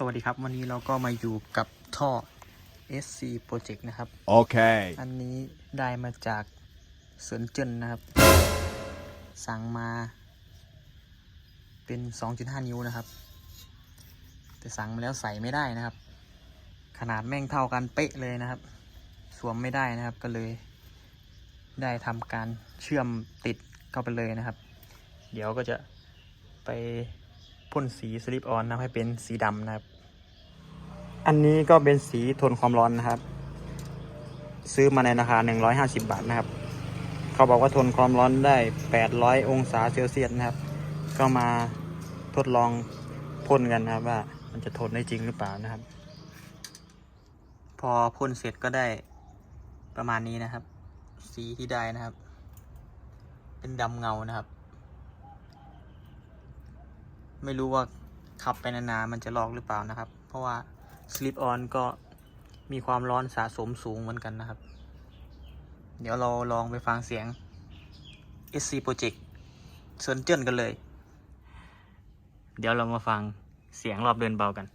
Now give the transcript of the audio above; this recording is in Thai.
สวัสดีครับ วันนี้เราก็มาอยู่กับท่อ SC Project นะครับ Okay. อันนี้ได้มาจากเซินเจิ้นนะครับ สั่งมาเป็น 2.5 นิ้วนะครับ แต่สั่งมาแล้วใส่ไม่ได้นะครับ ขนาดแม่งเท่ากันเป๊ะเลยนะครับ สวมไม่ได้นะครับก็เลย ได้ทำการเชื่อมติดเข้าไปเลยนะครับ เดี๋ยวก็จะไป พ่นสีสลิปออนนะให้เป็นสีดำนะครับ อันนี้ก็เป็นสีทนความร้อนนะครับ ซื้อมาในราคา 150 บาทนะครับ เขาบอกว่าทนความร้อนได้ 800 องศาเซลเซียสนะครับ ก็มาทดลองพ่นกันนะครับว่ามันจะทนได้จริงหรือเปล่านะครับ พอพ่นเสร็จก็ได้ประมาณนี้นะครับ สีที่ได้นะครับ เป็นดำเงานะครับ ไม่รู้ว่าขับไปนานๆมันจะลอกหรือเปล่านะครับ เพราะว่า Slip On ก็มีความร้อนสะสมสูงเหมือนกันนะครับ เดี๋ยวเราลองไปฟังเสียง SC Project เซินเจิ้นกันเลย เดี๋ยวเรามาฟังเสียงรอบเดินเบากัน